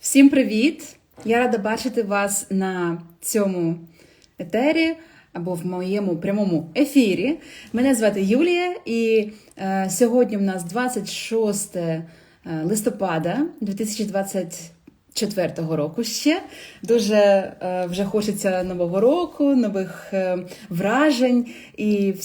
Всім привіт! Я рада бачити вас на цьому етері або в моєму прямому ефірі. Мене звати Юлія, і е, сьогодні в нас 26 е, листопада 2020 Четвертого року ще дуже е, вже хочеться нового року, нових е, вражень і в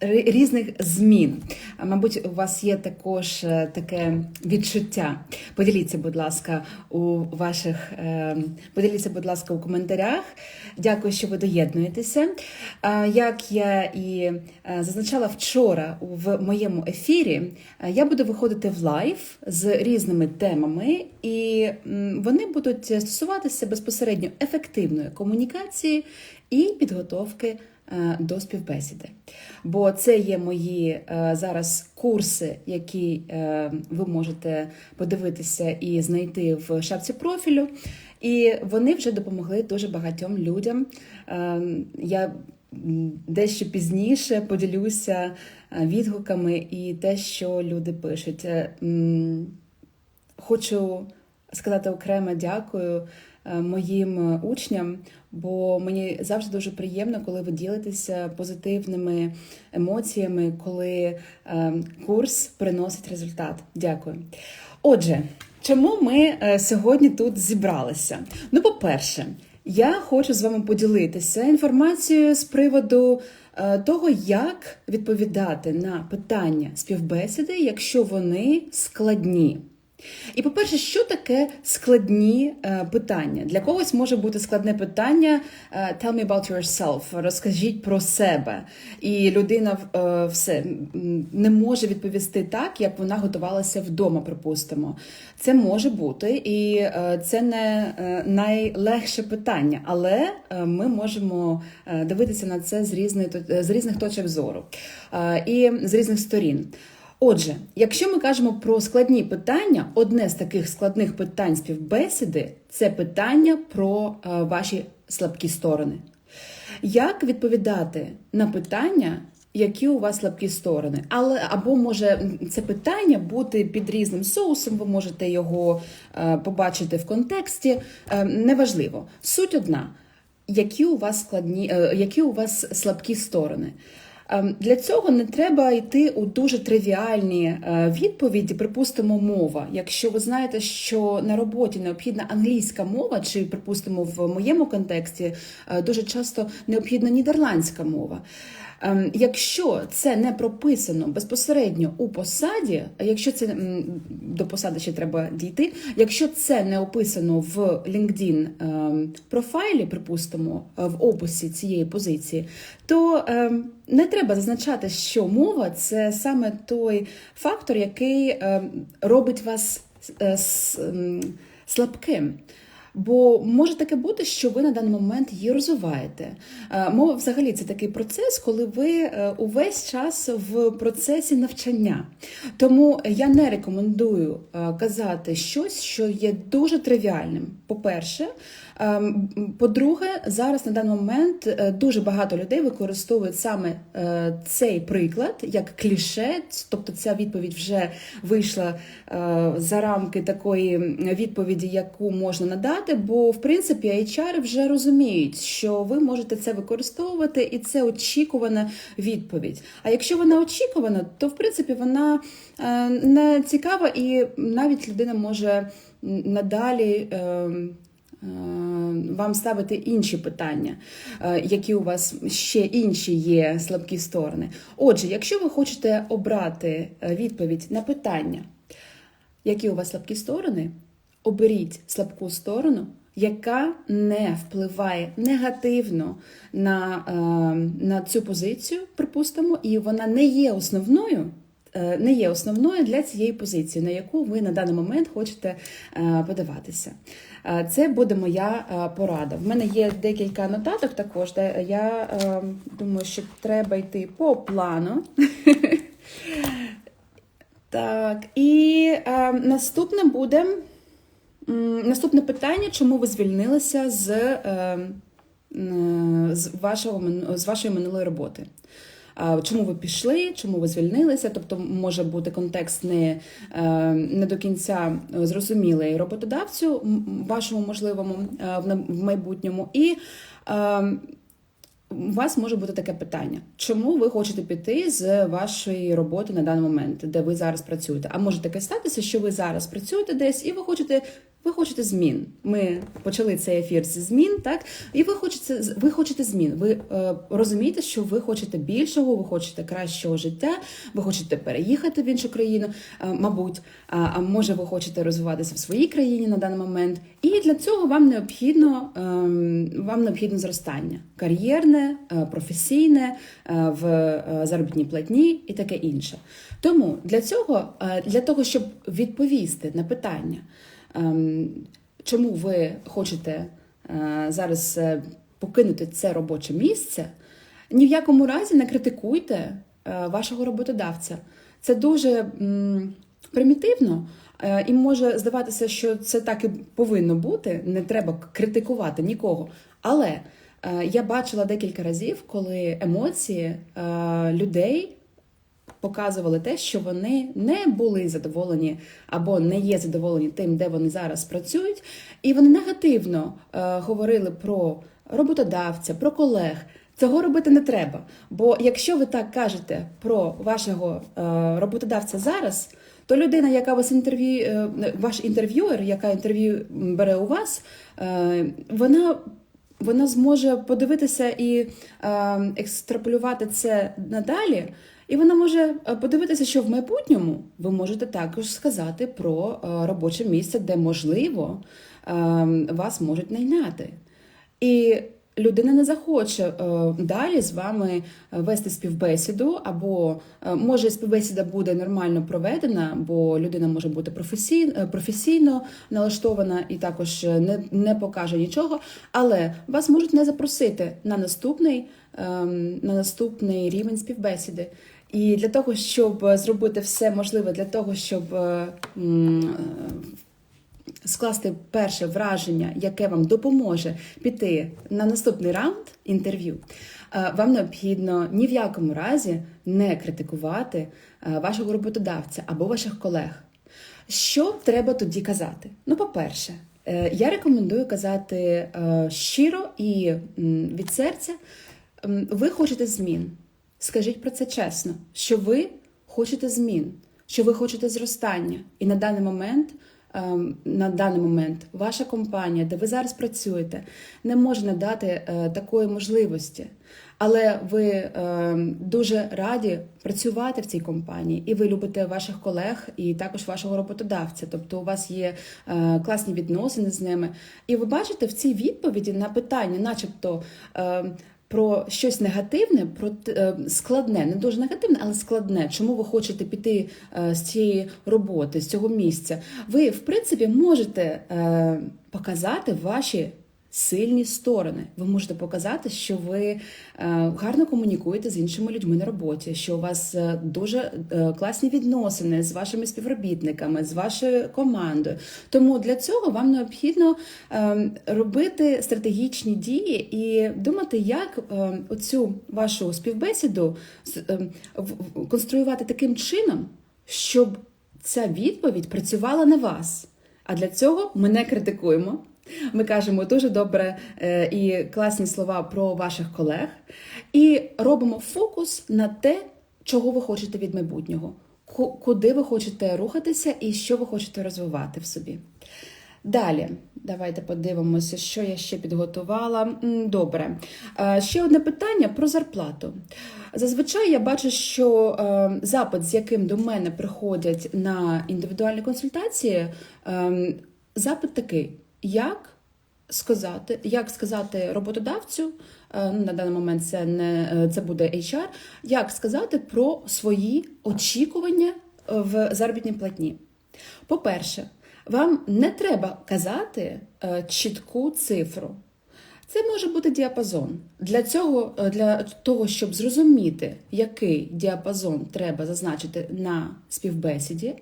різних змін. Мабуть, у вас є також е, таке відчуття. Поділіться, будь ласка, у ваших поділіться, будь ласка, у коментарях. Дякую, що ви доєднуєтеся. Як я і зазначала вчора в моєму ефірі, я буду виходити в лайв з різними темами і вони будуть стосуватися безпосередньо ефективної комунікації і підготовки е, до співбесіди. Бо це є мої е, зараз курси, які е, ви можете подивитися і знайти в шапці профілю. І вони вже допомогли дуже багатьом людям. Я дещо пізніше поділюся відгуками і те, що люди пишуть. Хочу сказати окремо дякую е, моїм е, учням, бо мені завжди дуже приємно, коли ви ділитеся позитивними емоціями, коли е, курс приносить результат. Дякую. Отже, чому ми сьогодні тут зібралися? Ну, по-перше, я хочу з вами поділитися інформацією з приводу того, як відповідати на питання співбесіди, якщо вони складні. І, по-перше, що таке складні е, питання? Для когось може бути складне питання е, Tell me about yourself, розкажіть про себе. І людина е, все не може відповісти так, як вона готувалася вдома, припустимо. Це може бути, і це не найлегше питання, але ми можемо дивитися на це з різних, з різних точок зору і з різних сторін. Отже, якщо ми кажемо про складні питання, одне з таких складних питань співбесіди це питання про е, ваші слабкі сторони. Як відповідати на питання, які у вас слабкі сторони? Але або може це питання бути під різним соусом, ви можете його е, побачити в контексті. Е, неважливо. Суть одна: які у вас складні, е, які у вас слабкі сторони. Ем, Для цього не треба йти у дуже тривіальні е, відповіді, припустимо, мова. Якщо ви знаєте, що на роботі необхідна англійська мова, чи, припустимо, в моєму контексті е, дуже часто необхідна нідерландська мова. Ем, Якщо це не прописано безпосередньо у посаді, а якщо це до посади ще треба дійти, якщо це не описано в LinkedIn ем, профайлі, припустимо, е, в описі цієї позиції, то ем, не треба зазначати, що мова це саме той фактор, який робить вас е, слабким. Бо може таке бути, що ви на даний момент її розвиваєте. Е, Мова взагалі це такий процес, коли ви е, увесь час в процесі навчання. Тому я не рекомендую е, казати щось, що є дуже тривіальним. По-перше, По-друге, зараз на даний момент е, дуже багато людей використовують саме е, цей приклад як кліше, тобто ця відповідь вже вийшла е, за рамки такої відповіді, яку можна надати. Бо в принципі HR вже розуміють, що ви можете це використовувати, і це очікувана відповідь. А якщо вона очікувана, то в принципі вона не цікава, і навіть людина може надалі. Е, вам ставити інші питання, е, які у вас ще інші є слабкі сторони. Отже, якщо ви хочете обрати е, відповідь на питання, які у вас слабкі сторони, оберіть слабку сторону, яка не впливає негативно на, на цю позицію, припустимо, і вона не є основною. Е, Не є основною для цієї позиції, на яку ви на даний момент хочете е, подаватися. Е, Це буде моя порада. В мене є декілька нотаток також, де я думаю, що треба йти по плану. Так, і наступне буде наступне питання, чому ви звільнилися з вашої минулої роботи. Чому ви пішли, чому ви звільнилися. Тобто може бути контекст не, е, не до кінця зрозумілий роботодавцю, вашому можливому е, в майбутньому. І е, у вас може бути таке питання: чому ви хочете піти з вашої роботи на даний момент, де ви зараз працюєте? А може таке статися, що ви зараз працюєте десь і ви хочете. Ви хочете змін. Ми почали цей ефір зі змін, так і ви хочете ви хочете змін. Ви е, розумієте, що ви хочете більшого, ви хочете кращого життя, ви хочете переїхати в іншу країну, е, мабуть, а, а може ви хочете розвиватися в своїй країні на даний момент. І для цього вам необхідно ем, вам необхідно зростання кар'єрне, е, професійне е, в е, заробітній платні і таке інше. Тому для цього, е, для того, щоб відповісти на питання, чому ви хочете е, зараз е, покинути це робоче місце, ні в якому разі не критикуйте е, вашого роботодавця. Це дуже примітивно. І може здаватися, що це так і повинно бути. Не треба критикувати нікого. Але я бачила декілька разів, коли емоції людей показували те, що вони не були задоволені або не є задоволені тим, де вони зараз працюють, і вони негативно е, говорили про роботодавця, про колег. Цього робити не треба. Бо якщо ви так кажете про вашого е, роботодавця зараз, то людина, яка вас інтерв'ю, е, ваш інтерв'юер, яка інтерв'ю бере у вас, вона вона зможе подивитися і екстраполювати це надалі. І вона може е, подивитися, що в майбутньому ви можете також сказати про е, робоче місце, де можливо е, вас можуть найняти. І людина не захоче далі з вами вести співбесіду, або може співбесіда буде нормально проведена, бо людина може бути професійно, налаштована і також не, не покаже нічого, але вас можуть не запросити на наступний, ем, на наступний рівень співбесіди. І для того, щоб зробити все можливе для того, щоб е, е, скласти перше враження, яке вам допоможе піти на наступний раунд інтерв'ю, е, вам необхідно ні в якому разі не критикувати е, вашого роботодавця або ваших колег. Що треба тоді казати? Ну, по-перше, е, я рекомендую казати е, щиро і від серця. Ви хочете змін. Скажіть про це чесно, що ви хочете змін, що ви хочете зростання. І на даний момент, ем, на даний момент, ваша компанія, де ви зараз працюєте, не може надати е, такої можливості. Але ви е, дуже раді працювати в цій компанії, і ви любите ваших колег і також вашого роботодавця. Тобто у вас є е, класні відносини з ними. І ви бачите в цій відповіді на питання, начебто. Про щось негативне, про е, складне, не дуже негативне, але складне. Чому ви хочете піти е, з цієї роботи, з цього місця? Ви, в принципі, можете е, показати ваші сильні сторони. Ви можете показати, що ви е, гарно комунікуєте з іншими людьми на роботі, що у вас е, дуже е, класні відносини з вашими співробітниками, з вашою командою. Тому для цього вам необхідно робити стратегічні дії і думати, як оцю вашу співбесіду конструювати таким чином, щоб ця відповідь працювала на вас. А для цього ми не критикуємо. Ми кажемо дуже добре е, і класні слова про ваших колег, і робимо фокус на те, чого ви хочете від майбутнього, куди ви хочете рухатися і що ви хочете розвивати в собі. Далі, давайте подивимося, що я ще підготувала. Добре. Е, Ще одне питання про зарплату. Зазвичай я бачу, що е, запит, з яким до мене приходять на індивідуальні консультації, е, запит такий: як сказати, як сказати роботодавцю, е, ну, на даний момент це не е, це буде HR, як сказати про свої очікування е, в заробітній платні. По-перше, вам не треба казати чітку цифру. Це може бути діапазон. Для цього, е, для того, щоб зрозуміти, який діапазон треба зазначити на співбесіді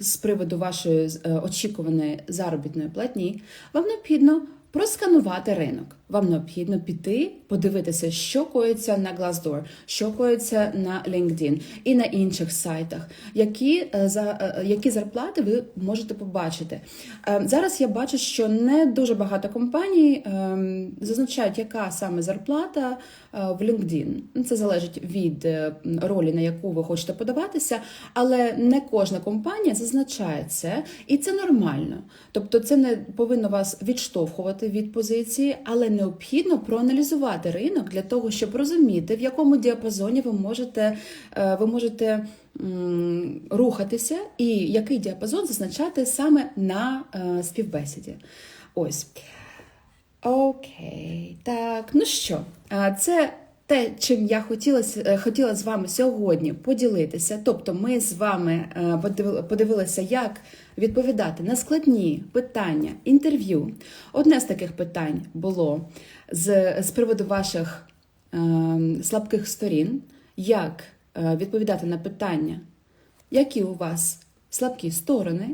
з приводу вашої е, очікуваної заробітної платні, вам необхідно просканувати ринок. Вам необхідно піти, подивитися, що коїться на Glassdoor, що коїться на LinkedIn і на інших сайтах, які е, за е, які зарплати ви можете побачити. Е, Зараз я бачу, що не дуже багато компаній зазначають, яка саме зарплата в LinkedIn. Ну, Це залежить від ролі, на яку ви хочете подаватися, але не кожна компанія зазначає це, і це нормально. Тобто, це не повинно вас відштовхувати від позиції, але необхідно проаналізувати ринок для того, щоб розуміти, в якому діапазоні ви можете, е, ви можете рухатися, і який діапазон зазначати саме на е, співбесіді. Ось. Окей, так, ну що, це те, чим я хотіла, е, хотіла з вами сьогодні поділитися. Тобто, ми з вами е, подивилися, як відповідати на складні питання інтерв'ю. Одне з таких питань було з, з приводу ваших е, слабких сторін, як е, відповідати на питання, які у вас слабкі сторони.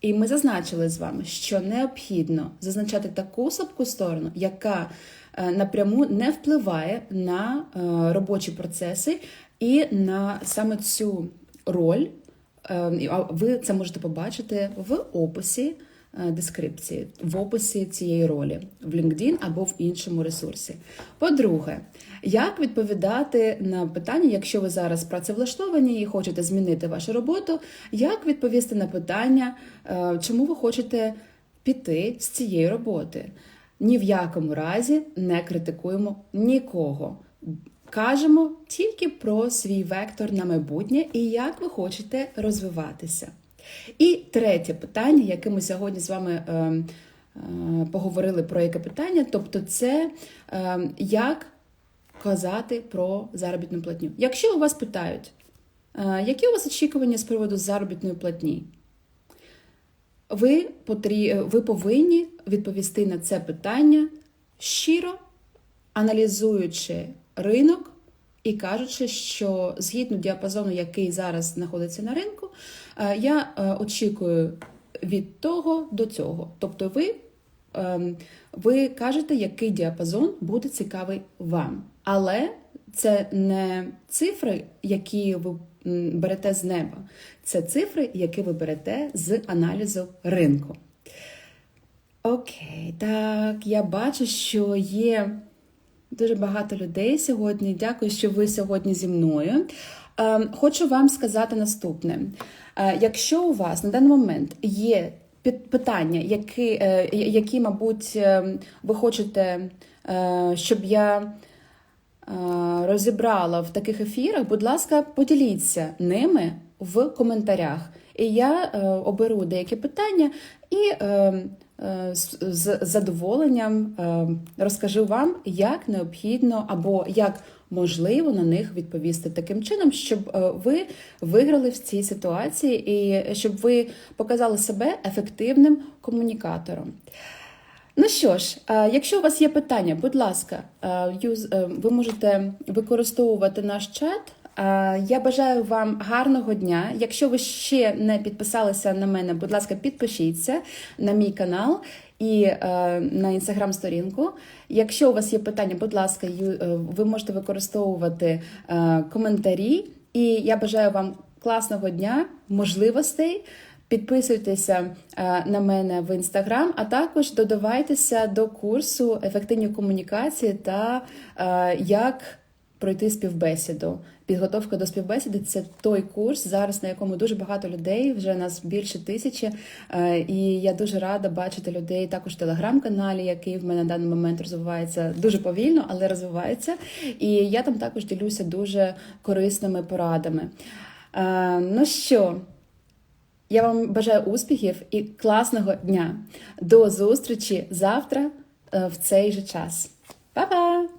І ми зазначили з вами, що необхідно зазначати таку слабку сторону, яка е, напряму не впливає на е, робочі процеси і на саме цю роль. Е, а Ви це можете побачити в описі е, дескрипції, в описі цієї ролі в LinkedIn або в іншому ресурсі. По-друге, як відповідати на питання, якщо ви зараз працевлаштовані і хочете змінити вашу роботу, як відповісти на питання, е, чому ви хочете піти з цієї роботи? Ні в якому разі не критикуємо нікого. Кажемо тільки про свій вектор на майбутнє і як ви хочете розвиватися. І третє питання, яке ми сьогодні з вами е, е, поговорили про яке питання, тобто це е, як казати про заробітну платню. Якщо у вас питають, е, які у вас очікування з приводу заробітної платні, ви, потрі... ви повинні відповісти на це питання щиро, аналізуючи ринок і кажучи, що згідно діапазону, який зараз знаходиться на ринку, е, я е, очікую від того до цього. Тобто, ви, ем, ви кажете, який діапазон буде цікавий вам. Але це не цифри, які ви берете з неба, це цифри, які ви берете з аналізу ринку. Окей, так, я бачу, що є дуже багато людей сьогодні. Дякую, що ви сьогодні зі мною. Е, Хочу вам сказати наступне: Е, якщо у вас на даний момент є питання, які, е, які мабуть, е, ви хочете, е, щоб я розібрала в таких ефірах, будь ласка, поділіться ними в коментарях. І я оберу деякі питання і е, е, з, задоволенням е, розкажу вам, як необхідно або як можливо на них відповісти таким чином, щоб е, ви виграли в цій ситуації і щоб ви показали себе ефективним комунікатором. Ну що ж, е, якщо у вас є питання, будь ласка, ви можете використовувати наш чат. Е, Я бажаю вам гарного дня. Якщо ви ще не підписалися на мене, будь ласка, підпишіться на мій канал і е, на інстаграм-сторінку. Якщо у вас є питання, будь ласка, е, ви можете використовувати коментарі. І я бажаю вам класного дня, можливостей. Підписуйтеся на мене в інстаграм, а також додавайтеся до курсу ефективні комунікації та як пройти співбесіду. Підготовка до співбесіди це той курс, зараз на якому дуже багато людей, вже нас більше тисячі. Е, І я дуже рада бачити людей також в телеграм-каналі, який в мене на даний момент розвивається дуже повільно, але розвивається. І я там також ділюся дуже корисними порадами. Е, Ну що? Я вам бажаю успіхів і класного дня. До зустрічі завтра е, в цей же час. Па-па!